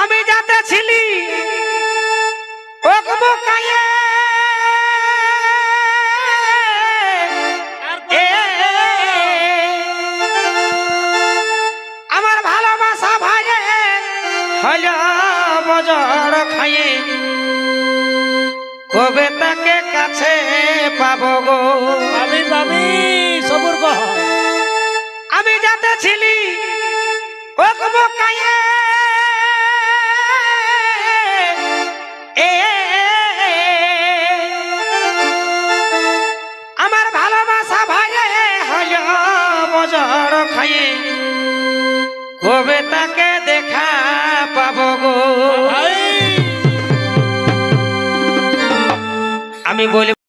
আমি যাতে ছিলি আমার ভালোবাসা ভাইরে হল বজর খাইয়ে। যাতে ছিলি আমার ভালোবাসা ভাইয়ে হল বজর খাইয়ে। কবে তাকে দেখা পাবো গো? আমি বলি